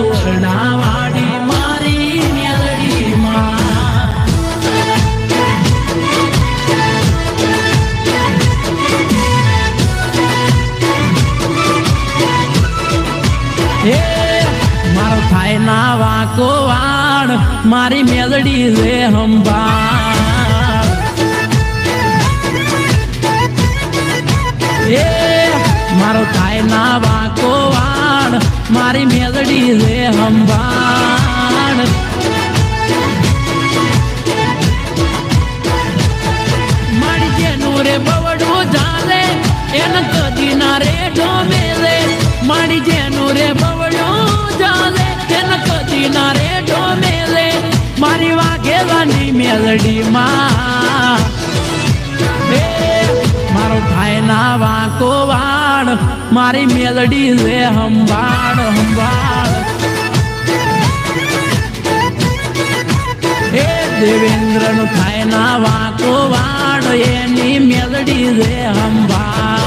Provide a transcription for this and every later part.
ઓરડાવાળી મારી મેલડીમાં હે મારો થાય ના વાંકો હંબા એ મારો થાય ના વાંકો વાણ, મારી મેલડી રે હંભાણ. મારી જેનું રે બવડું ચાલે એને કદી ના રે ઢોમેલે મારી જેનું રે બવડું ચાલે એને કદી ના રે ઢોમેલે મારી વાઘેવાની મેલડી માં. મારો ભાઈ ના વાંકો વાળ મારી મેલડી લે હંભાળ હંભાળ હે દેવેન્દ્રનું થાય ના વાંકો વાળ એની મેલડી લે હંભાળ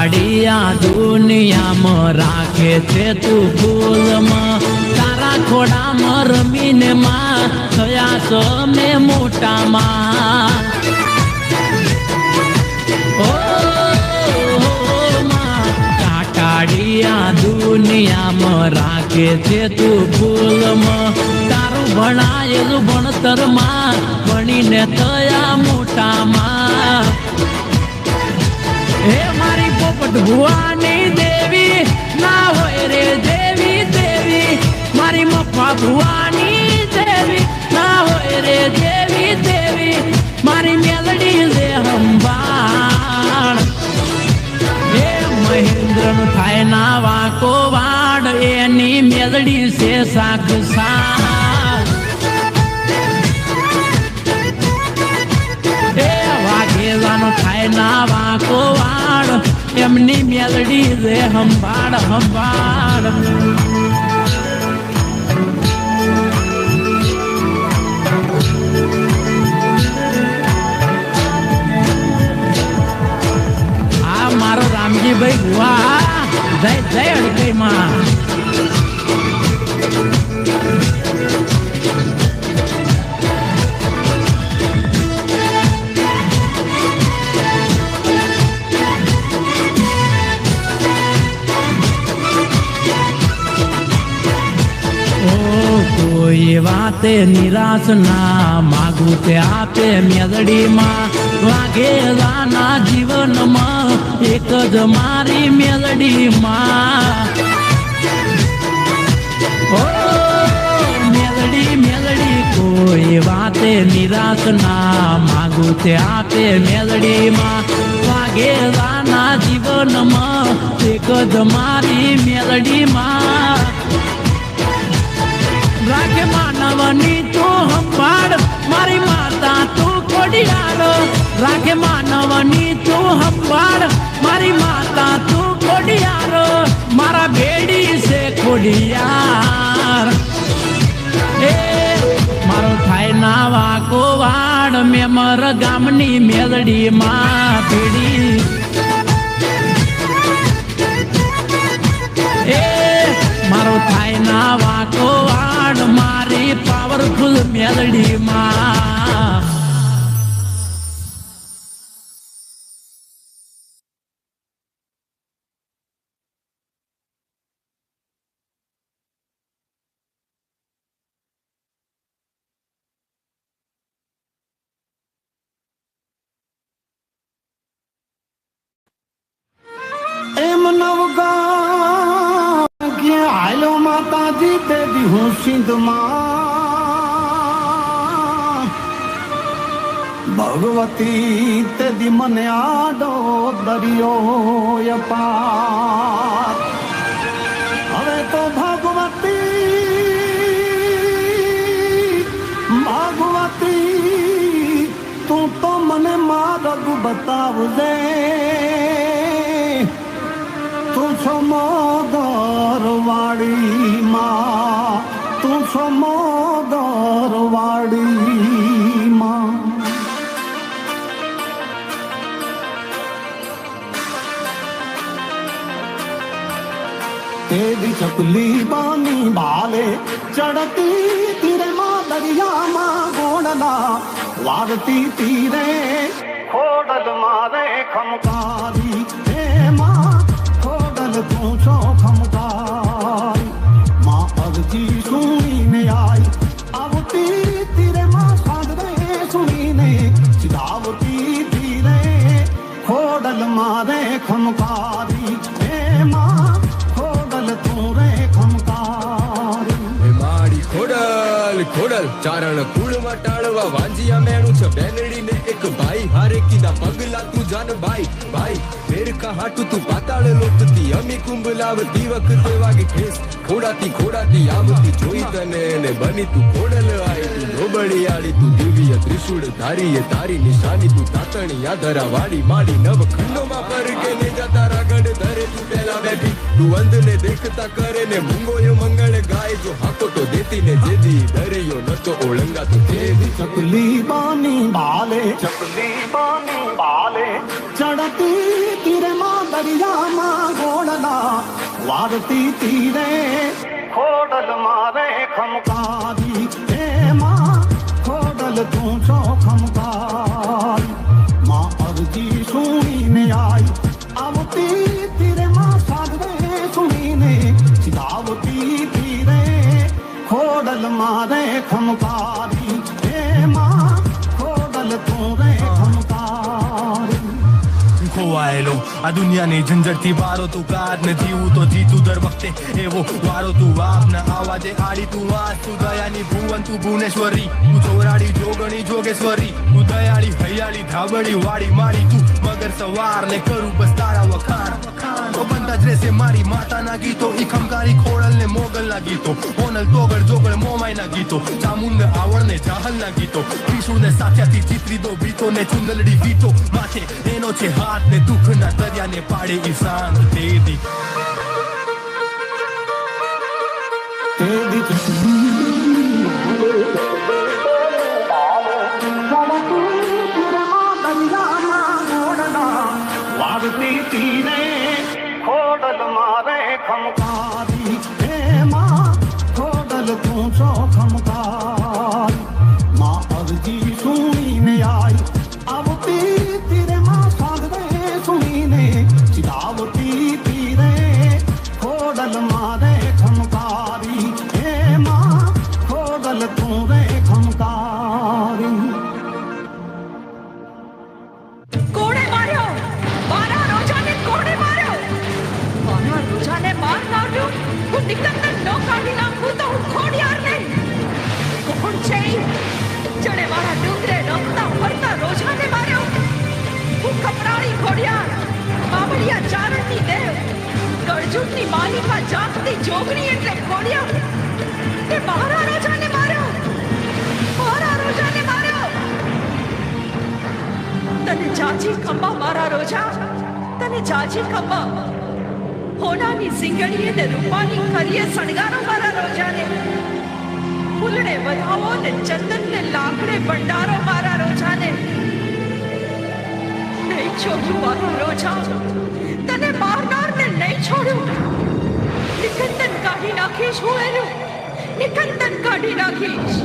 કાટાડિયા દુનિયામાં રાખે છે તું ફૂલમાં તારા ખોડામાં રમીને માં થયા છો મે મોટામાં. માં, દુનિયામાં રાખે છે તું ફૂલમાં તારું ભણાયેલું ભણતરમાં ભણીને થયા મોટામાં. ભુવાની દેવી, ના હોય રે દેવી દેવી મારી મફા ભુવાની દેવી, ના હોય રે દેવી દેવી મારી મેલડી રે હંભાળ. હે મહેન્દ્રનું થાય ના વાકો વાડ, એની મેલડી છે સાક એ વાઘેલાનો થાય ના વાકો વાળ એમની મેલડી રે હંભાળ હંભાળ. આ મારો રામજીભાઈ ગુવા જય જય અડકઈ માં વાતે નિરાશ ના, માગું તે આપે મેલડીમાં. વાઘેલાના જીવનમાં, એક જ મારી મેલડીમાં. મેલડી મેલડી, કોઈ વાતે નિરાશ ના, માગું તે આપે મેલડીમાં. વાઘેલાના જીવનમાં, એક જ મારી મેલડીમાં. રાખે માનવની તું સંભાળ મારી માતા તું ખોડિયાર રાખે માનવની તું સંભાળ મારી માતા તું ખોડિયાર મારા બેડી છે ખોડિયાર. મારો થાય ના વાકો વાડ મેમર ગામની મેલડી માં પીડી મારો થાય ના મારી પાવરફુલ મેલડીમાં માતાજી તે હું સિંધમાં ભગવતી તે દી મને આડો દરિયો અપાર હવે તો ભગવતી ભગવતી તું તો મને માર્ગ બતાવજે તેરી ચકલી બાની બાલે ચડતી તીરે માં દરિયામાં ગોળના વારતી તીરે ખોડલ મારે ખમકારી ખોડલ ખોડલ ચારણ કુળમાં ટાળવા વાંજિયા મેણું છે. બેનડી ને એક ભાઈ, હારે કીધા પગલા તું જાન ભાઈ ભાઈ, ફેરકા હાટુ તું પાતાળ લોટતી અમી કુંભ લાવતી વખતે વાગે ઠેસ ખોડાતી ખોડાતી આવતી જોઈ તને ને બની તું ખોડલ આઈ તું ધોબળી આળી તું દિવ્ય ત્રિશુળ ધારી તારી નિશાની તું તાતણી યાદરા વાડી માડી નવ ખંડોમાં પર કે ને જતા રગડ ધરે તું પેલા બેઠી. તું અંધ ને દેખતા કરે ને મૂંગોયો ગાય જો હાકો તો દેતી ને જેજી દરિયો નતો ઓળંગા તો તેદી ચકલી બાની બાલે. ચકલી બાની બાલે. ચડતી તીરે માં દરિયામાં ગોળના. વારતી તીરે ખોડલ મારે ખમકારી હે માં ખોડલ તું છો ખોવાયેલો આ દુનિયાની ઝંઝટથી બારો તું કાર ને જીવું તો જીતું દર વખતે. એવો વારો તું વાપ ને આવાજે આડી તું વાત તું દયાની ભુવન, તું ભુવનેશ્વરી. તું ચોરાડી જોગણી, જોગેશ્વરી. તું દયાળી હૈયાળી ધાબળી, વાળી, માળી, તું મગર સવાર ને કરું બસ તારા વખાણ તો બંધા જ રહેશે મારી માતાના ગીતો ઈ ખમકારી ખોડલ ને મોગલ ના ગીતો હોનલ તોગળ જોગળ મોમાઈ ના ગીતો ચામુંડ આવડ ને ચાહલ ના ગીતો ત્રિશુળ ને સાચાથી ચિત્રી દો ભીતો ને ચુંદલડી વીતો માથે એનો છે હાથ ને દુઃખ ના દરિયાને પાડે ઈ સાંગ તેદી તેદી મારે જોગણી એટલે ખોડિયા. તે મારા રાજાને માર્યો. મારા રોજાને માર્યો. તને ચાચી ખંભા, મારા રોજા? તને ચાચી ખંભા? હોનાની સિંગડીએ ને રૂપાની ખરીએ શણગારો, મારા રોજાને. ફૂલડે વધાવો ને ચંદન ને લાકડે ભંડારો, મારા રોજાને. નહીં છોડ્યું મારું રોજા. તને મારનાર ને નહીં છોડું. નિકંદન કાઢી નાખીશ હું એનું. નિકંદન કાઢી નાખીશ.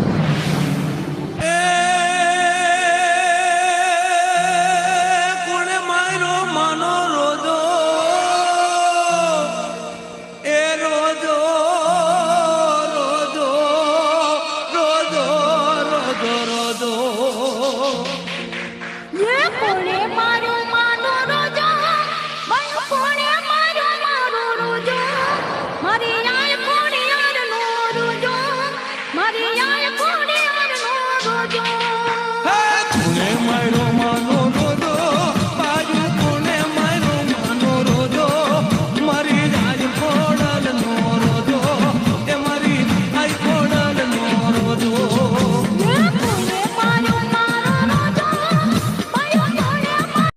forget.